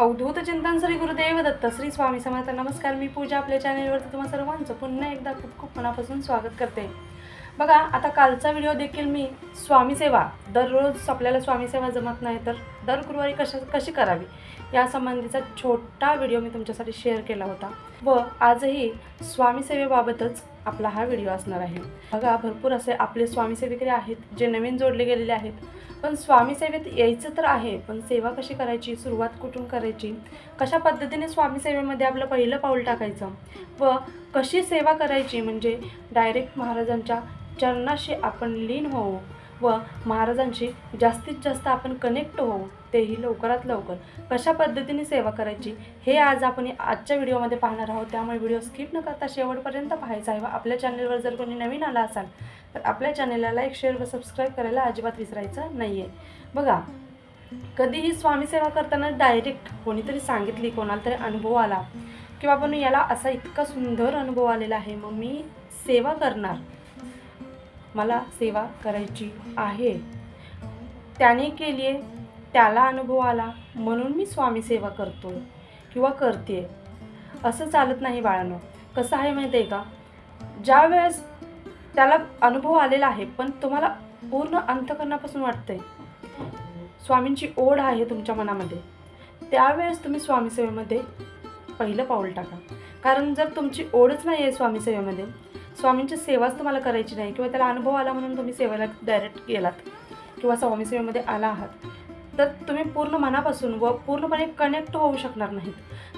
अवधूत चिंतन श्री गुरुदेव दत्त श्री स्वामी समर्थ. नमस्कार मी पूजा आपल्या चॅनेलवरती तुम्हा सर्वांचं पुन्हा एकदा खूप खूप मनापासून स्वागत करते. बघा आता कालचा व्हिडिओ देखील मी स्वामी सेवा. दररोज आपल्याला स्वामी सेवा जमत नाही तर दर गुरुवारी कशा कशी करावी यासंबंधीचा छोटा व्हिडिओ मी तुमच्यासाठी शेअर केला होता व आजही स्वामी सेवेबाबतच आपला हा व्हिडिओ असणार आहे. बघा भरपूर असे आपले स्वामीसेविकरी आहेत जे नवीन जोडले गेलेले आहेत. पण स्वामी सेवेत यायचं तर आहे पण सेवा कशी करायची सुरुवात कुठून करायची कशा पद्धतीने स्वामी सेवेमध्ये आपलं पहिलं पाऊल टाकायचं व कशी सेवा करायची म्हणजे डायरेक्ट महाराजांच्या चरणाशी आपण लीन होऊ व महाराजांशी जास्तीत जास्त आपण कनेक्ट होऊ तेही लवकरात लवकर. कशा पद्धतीने सेवा करायची हे आज आपण आजच्या व्हिडिओमध्ये पाहणार आहोत. त्यामुळे व्हिडिओ स्किप न करता शेवटपर्यंत पाहायचा आहे व आपल्या चॅनलवर जर कोणी नवीन आला असाल तर आपल्या चॅनलला लाईक शेअर व सबस्क्राईब करायला अजिबात विसरायचं नाही आहे बघा कधीही स्वामी सेवा करताना डायरेक्ट कोणीतरी सांगितली कोणाला तरी अनुभव आला किंवा आपण याला असा इतका सुंदर अनुभव आलेला आहे मग मी सेवा करणार. मला सेवा करायची आहे. त्याने केली आहे त्याला अनुभव आला म्हणून मी स्वामी सेवा करतो किंवा करते असं चालत नाही बाळानं. कसं आहे माहिती आहे का? ज्या वेळेस त्याला अनुभव आलेला आहे पण तुम्हाला पूर्ण अंतकरणापासून वाटतंय. स्वामींची ओढ आहे तुमच्या मनामध्ये. त्यावेळेस तुम्ही स्वामी सेवेमध्ये पहिलं पाऊल टाका. कारण जर तुमची ओढच नाही आहे स्वामी सेवेमध्ये स्वामींची सेवाच तुम्हाला करायची नाही किंवा त्याला अनुभव आला म्हणून तुम्ही सेवेला डायरेक्ट गेलात किंवा स्वामी सेवेमध्ये आला आहात. तर तुम्ही पूर्ण मनापासून व पूर्णपणे कनेक्ट होऊ शकणार नाहीत.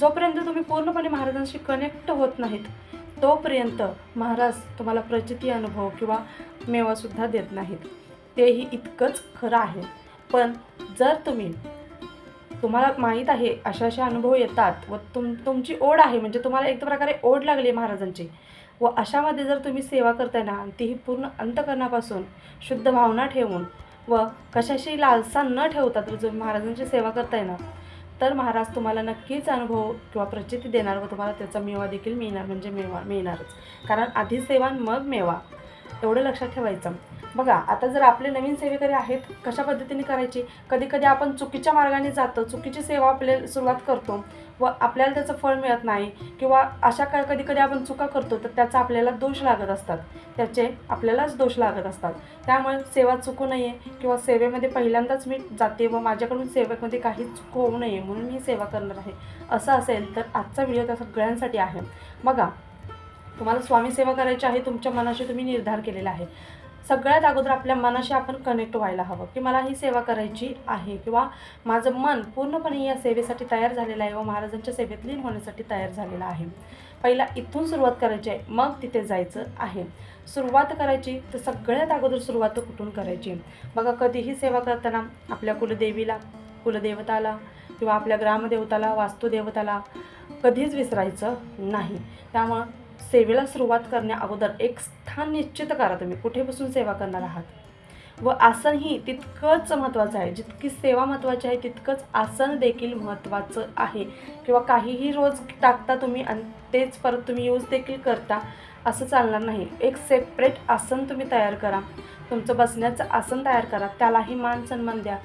जोपर्यंत तुम्ही पूर्णपणे महाराजांशी कनेक्ट होत नाहीत तोपर्यंत महाराज तुम्हाला प्रचिती अनुभव किंवा मेवासुद्धा देत नाहीत. तेही इतकंच खरं आहे. पण जर तुम्ही तुम्हाला माहीत आहे अशा अशा अनुभव येतात व तुम तुमची ओढ आहे म्हणजे तुम्हाला एक प्रकारे ओढ लागली आहे महाराजांची व अशामध्ये जर तुम्ही सेवा करताय ना तीही पूर्ण अंतकरणापासून शुद्ध भावना ठेवून व कशाशी लालसा न ठेवता तर तुम्ही महाराजांची सेवा करताय ना तर महाराज तुम्हाला नक्कीच अनुभव किंवा प्रचिती देणार व तुम्हाला त्याचा मेवा देखील मिळणार म्हणजे मेवा मिळणारच. कारण आधी सेवा मग मेवा. एवढं लक्षात ठेवायचं. बघा आता जर आपले नवीन सेवेकरी आहेत कशा पद्धतीने करायची? कधी कधी आपण चुकीच्या मार्गाने जातो चुकीची सेवा आपल्याला सुरुवात करतो व आपल्याला त्याचं फळ मिळत नाही किंवा अशा का कधी कधी आपण चुका करतो तर त्याचा आपल्याला दोष लागत असतात. त्याचे आपल्यालाच दोष लागत असतात. त्यामुळे सेवा चुकू नये किंवा सेवेमध्ये पहिल्यांदाच मी जाते व माझ्याकडून सेवेमध्ये काही चूक होऊ नये म्हणून मी सेवा करणार आहे. असं असेल तर आजचा व्हिडिओ त्या सगळ्यांसाठी आहे. बघा तुम्हाला स्वामी सेवा करायची आहे तुमच्या मनाशी तुम्ही निर्धार केलेला आहे. सगळ्यात अगोदर आपल्या मनाशी आपण कनेक्ट व्हायला हवं की मला ही सेवा करायची आहे किंवा माझं मन पूर्णपणे या सेवेसाठी तयार झालेलं आहे व महाराजांच्या सेवेत लीन होण्यासाठी तयार झालेलं आहे. पहिला इथून सुरुवात करायची आहे मग तिथे जायचं आहे. सुरुवात करायची तर सगळ्यात अगोदर सुरुवात कुठून करायची? बघा कधीही सेवा करताना आपल्या कुलदेवीला कुलदेवताला किंवा आपल्या ग्रामदेवताला वास्तुदेवताला कधीच विसरायचं नाही. त्यामुळं सेवेला सुरुवात करण्या अगोदर एक स्थान निश्चित करा तुम्ही. कुठे बसून सेवा करणार आहात? व आसनही तितकंच महत्त्वाचं आहे. जितकी सेवा महत्त्वाची आहे तितकंच आसन देखील महत्त्वाचं आहे. किंवा काहीही रोज टाकता तुम्ही आणि तेच परत तुम्ही यूज देखील करता. असं चालणार नाही. एक सेपरेट आसन तुम्ही तयार करा. तुमचं बसण्याचं आसन तयार करा. त्यालाही मान सन्मान द्या.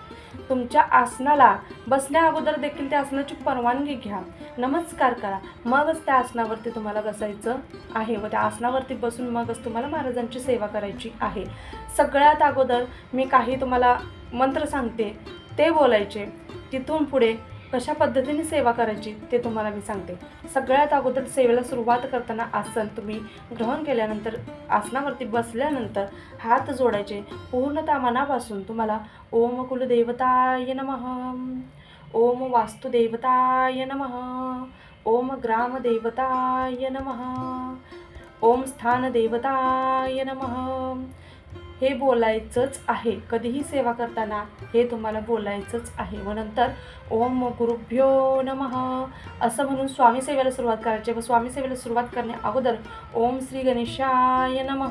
तुमच्या आसनाला बसण्या अगोदर देखील त्या आसनाची परवानगी घ्या. नमस्कार करा. मगच त्या आसनावरती तुम्हाला बसायचं आहे व त्या आसनावरती बसून मगच तुम्हाला महाराजांची सेवा करायची आहे. सगळ्यात अगोदर मी काही तुम्हाला मंत्र सांगते. ते बोलायचे. तिथून पुढे कशा पद्धतीने सेवा करायची ते तुम्हाला मी सांगते. सगळ्यात अगोदर सेवेला सुरुवात करताना आसन तुम्ही ग्रहण केल्यानंतर आसनावरती बसल्यानंतर हात जोडायचे. पूर्णतः मनापासून तुम्हाला ओम कुलदेवताय नमः ओम वास्तुदेवताय नमः ओम ग्रामदेवताय नमः ओम स्थानदेवताय नमः हे बोलायचंच आहे. कधीही सेवा करताना हे तुम्हाला बोलायचंच आहे. व नंतर ओम गुरुभ्यो नमः असं म्हणून स्वामी सेवेला सुरुवात करायची. व स्वामी सेवेला सुरुवात करण्या अगोदर ओम श्री गणेशाय नम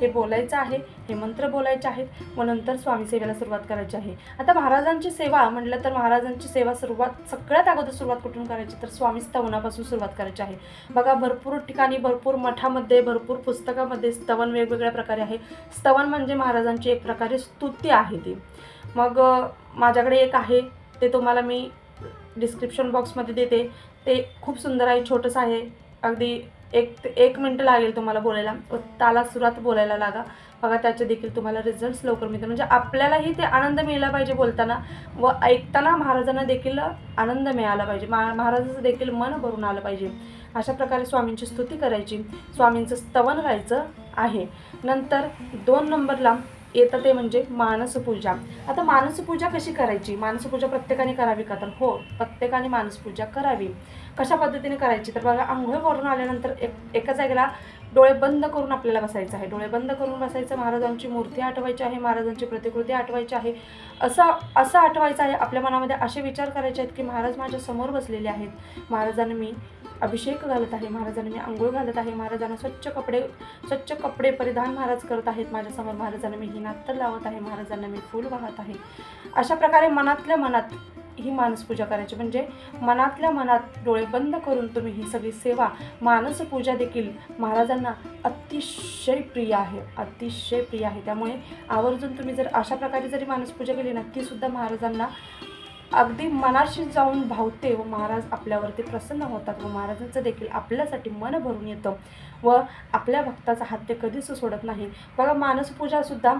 हे बोलायचं आहे. हे मंत्र बोलायचे आहेत. व नंतर स्वामी सेवेला सुरुवात करायची आहे. आता महाराजांची सेवा म्हटलं तर महाराजांची सेवा सुरुवात सगळ्यात अगोदर सुरुवात कुठून करायची? तर स्वामी स्तवनापासून सुरुवात करायची आहे. बघा भरपूर ठिकाणी भरपूर मठामध्ये भरपूर पुस्तकामध्ये स्तवन वेगवेगळ्या प्रकारे आहे. स्त स्तवन म्हणजे महाराजांची एक प्रकारे स्तुती आहे ती. मग माझ्याकडे एक आहे ते तुम्हाला मी डिस्क्रिप्शन बॉक्समध्ये देते. ते खूप सुंदर आहे छोटंसं आहे. अगदी एक ते एक मिनटं लागेल तुम्हाला बोलायला. ताला त्याला बोलायला लागा. बघा त्याचे देखील तुम्हाला रिझल्ट्स लवकर मिळतात म्हणजे आपल्यालाही ते आनंद मिळाला पाहिजे बोलताना व ऐकताना महाराजांना देखील आनंद मिळाला पाहिजे. मा महाराजाचं देखील मन भरून आलं पाहिजे. अशा प्रकारे स्वामींची स्तुती करायची. स्वामींचं स्तवन गायचं आहे. नंतर दोन नंबरला येतं ते म्हणजे मानसपूजा आता मानसपूजा कशी करायची? मानसपूजा प्रत्येकाने करावी का? तर हो प्रत्येकाने मानसपूजा करावी. कशा पद्धतीने करायची? तर बघा आंघोळ करून आल्यानंतर एक एका जागेला डोळे बंद करून आपल्याला बसायचं आहे. डोळे बंद करून बसायचं महाराजांची मूर्ती आठवायची आहे महाराजांची प्रतिकृती आठवायची आहे. असं असं आठवायचं आहे. आपल्या मनामध्ये असे विचार करायचे आहेत की महाराज माझ्यासमोर बसलेले आहेत. महाराजांना मी अभिषेक घालत आहे महाराजांना मी आंघोळ घालत आहे. महाराजांना स्वच्छ कपडे स्वच्छ कपडे परिधान महाराज करत आहेत माझ्यासमोर. महाराजांना मी ही नात्तर लावत आहे. महाराजांना मी फूल वाहत आहे. अशा प्रकारे मनातल्या मनात ही मानसपूजा करायची. म्हणजे मनातल्या मनात डोळे बंद करून तुम्ही ही सगळी सेवा मानसपूजा देखील महाराजांना अतिशय प्रिय आहे. अतिशय प्रिय आहे. त्यामुळे आवर्जून तुम्ही जर अशा प्रकारे जरी मानसपूजा केली ना महाराजांना अगदी मनाशी जाऊन भावते व महाराज आपल्यावरती प्रसन्न होतात व महाराजांचं देखील आपल्यासाठी मन भरून येतं व आपल्या भक्ताचा हात ते कधीच सोडत नाही. बघा मानसपूजासुद्धा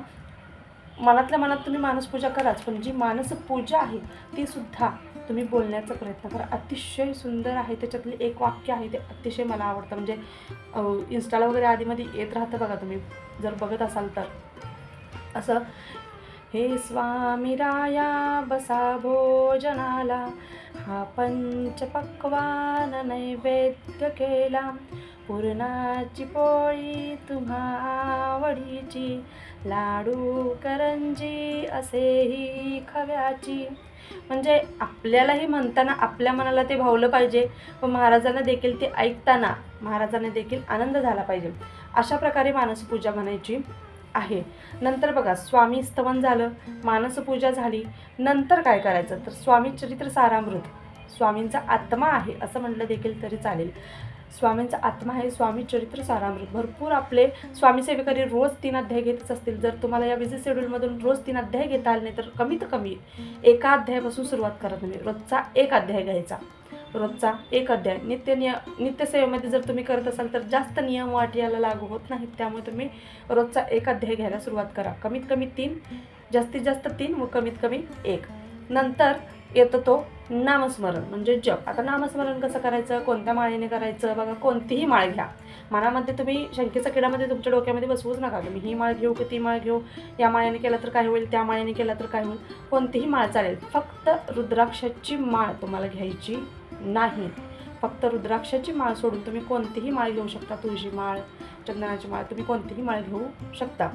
मनातल्या मनात तुम्ही मानसपूजा कराच पण जी मानसपूजा आहे ती सुद्धा तुम्ही बोलण्याचा प्रयत्न करा. अतिशय सुंदर आहे त्याच्यातले एक वाक्य आहे ते अतिशय मला आवडतं. म्हणजे इंस्टाला इन्स्टाला वगैरे आधीमध्ये येत राहतं बघा तुम्ही जर बघत असाल तर. असं हे स्वामी राया बसा भोजनाला हा पंचपक्वान नैवेद्य केला. पुरणाची पोळी तुम्हा आवडीची लाडू करंजी असेही खव्याची. म्हणजे आपल्यालाही म्हणताना आपल्या मनाला ते भावलं पाहिजे. व महाराजांना देखील ते ऐकताना महाराजांना देखील आनंद झाला पाहिजे. अशा प्रकारे मानसपूजा म्हणायची. आहे. नंतर बघा स्वामी स्तवन झालं मानसपूजा झाली. नंतर काय करायचं? तर स्वामी चरित्र सारामृत. स्वामींचा आत्मा आहे असं म्हटलं देखील तरी चालेल. स्वामींचा आत्मा आहे स्वामी चरित्र सारामृत. भरपूर आपले स्वामी सेवेकरी रोज तीन अध्याय घेतच असतील. जर तुम्हाला या बिझी शेड्यूलमधून रोज तीन अध्याय घेता आले नाही तर कमीत कमी एका अध्यायापासून सुरुवात करत नाही रोजचा एक अध्याय घ्यायचा. रोजचा एक अध्याय. नित्य निय नित्यसेवेमध्ये जर तुम्ही करत असाल तर जास्त नियम वाट याला लागू होत नाहीत. त्यामुळे तुम्ही रोजचा एक अध्याय घ्यायला सुरुवात करा. कमीत कमी तीन जास्तीत जास्त तीन व कमीत कमी एक. नंतर येतो तो नामस्मरण म्हणजे जप. आता नामस्मरण कसं करायचं? कोणत्या माळेने करायचं? बघा कोणतीही माळ घ्या. मनामध्ये तुम्ही शंकेचा किडामध्ये तुमच्या डोक्यामध्ये बसवूच नका. तुम्ही ही माळ घेऊ की ती माळ घेऊ. या माळ्याने केला तर काय होईल? त्या माळ्याने केला तर काय होईल? कोणतीही माळ चालेल. फक्त रुद्राक्षाची माळ तुम्हाला घ्यायची नाही. फक्त रुद्राक्षाची माळ सोडून तुम्ही कोणतीही माळ घेऊ शकता तुळशी माळ चंदनाची माळ तुम्ही कोणतीही माळ घेऊ शकता.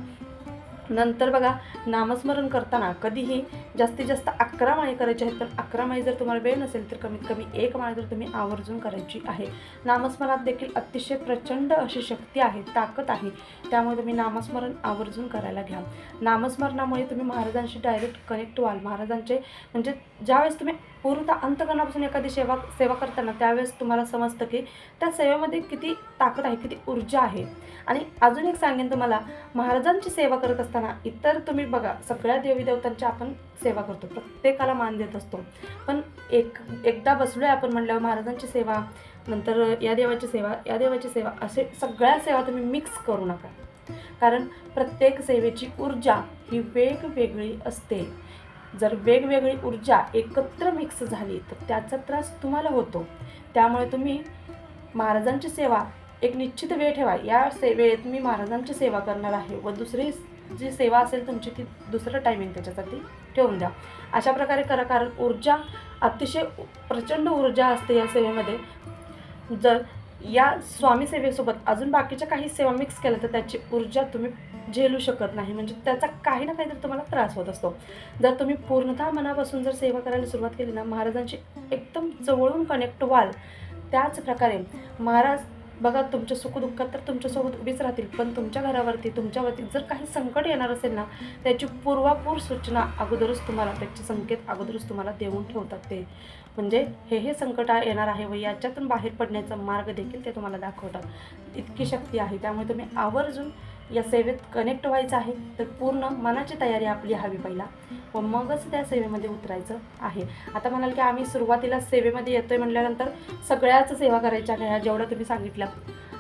नंतर बघा नामस्मरण करताना कधीही जास्तीत जास्त अकरा माळी करायची आहेत पण अकरा माळी जर तुम्हाला वेळ नसेल तर कमीत कमी एक माळ जर तुम्ही आवर्जून करायची आहे. नामस्मरणात देखील अतिशय प्रचंड अशी शक्ती आहे ताकद आहे. त्यामुळे तुम्ही नामस्मरण आवर्जून करायला घ्या. नामस्मरणामुळे तुम्ही महाराजांशी डायरेक्ट कनेक्ट व्हाल. महाराजांचे म्हणजे ज्यावेळेस तुम्ही पूर्णतः अंतकरणापासून एखादी सेवा सेवा करताना त्यावेळेस तुम्हाला समजतं की त्या सेवेमध्ये किती ताकद आहे किती ऊर्जा आहे. आणि अजून एक सांगेन तुम्हाला महाराजांची सेवा करत असताना इतर तुम्ही बघा सगळ्या देवी देवतांची आपण सेवा करतो प्रत्येकाला मान देत असतो. पण एक एकदा बसलोय आपण म्हणल्यावर महाराजांची सेवा नंतर या देवाची सेवा या देवाची सेवा असे सगळ्या सेवा तुम्ही मिक्स करू नका. कारण प्रत्येक सेवेची ऊर्जा ही वेगवेगळी असते. जर वेगवेगळी ऊर्जा एकत्र मिक्स झाली तर त्याचा त्रास तुम्हाला होतो. त्यामुळे तुम्ही महाराजांची सेवा एक निश्चित वेळ ठेवा. या से वेळेत मी महाराजांची सेवा करणार आहे व दुसरी जी सेवा असेल तुमची ती दुसरं टायमिंग त्याच्यासाठी ठेवून द्या. अशा प्रकारे करा कारण ऊर्जा अतिशय प्रचंड ऊर्जा असते या सेवेमध्ये. जर या स्वामी सेवेसोबत अजून बाकीच्या काही सेवा मिक्स केल्या तर त्याची ऊर्जा तुम्ही झेलू शकत नाही. म्हणजे त्याचा काही ना काहीतरी तुम्हाला त्रास होत असतो. जर तुम्ही पूर्णतः मनापासून जर सेवा करायला सुरुवात केली ना महाराजांची एकदम जवळून कनेक्ट व्हाल. त्याच प्रकारे महाराज बघा तुमच्या सुखदुःखात तर तुमच्यासोबत उभीच राहतील पण तुमच्या घरावरती तुमच्यावरती जर काही संकट येणार असेल ना त्याची पूर्वापूर सूचना अगोदरच तुम्हाला त्याचे संकेत अगोदरच तुम्हाला देऊन ठेवतात ते. म्हणजे हे हे संकट येणार आहे व याच्यातून बाहेर पडण्याचा मार्ग देखील ते तुम्हाला दाखवतात. इतकी शक्ती आहे त्यामुळे तुम्ही आवर्जून या सेवेत कनेक्ट व्हायचं आहे तर पूर्ण मनाची तयारी आपली हवी पहिला. व मगच त्या सेवेमध्ये उतरायचं आहे. आता म्हणाल की आम्ही सुरुवातीला सेवेमध्ये येतोय म्हटल्यानंतर सगळ्याच सेवा करायच्या ह्या जेवढ्या तुम्ही सांगितल्या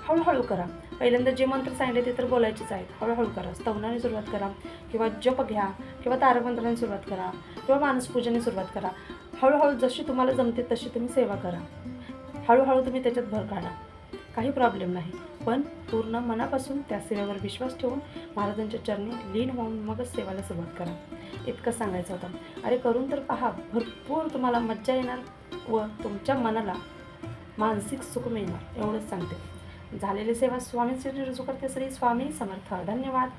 हळूहळू करा. पहिल्यांदा जे मंत्र सांगितले ते तर बोलायचेच आहेत. हळूहळू करा. स्तवनाने सुरुवात करा. किंवा जप घ्या. किंवा तारमंत्राने सुरुवात करा. किंवा मानसपूजेने सुरुवात करा. हळूहळू जशी तुम्हाला जमते तशी तुम्ही सेवा करा. हळूहळू तुम्ही त्याच्यात भर काढा. काही प्रॉब्लेम नाही. पण पूर्ण मनापासून त्या सेवेवर विश्वास ठेवून महाराजांच्या चरणी लीन होऊन मगच सेवाला सुरुवात करा. इतकं सांगायचं होतं. अरे करून तर पहा भरपूर तुम्हाला मज्जा येणार व तुमच्या मनाला मानसिक सुख मिळणार एवढंच सांगते. झालेली सेवा स्वामी श्री रुजू करते श्री स्वामी समर्थ. धन्यवाद.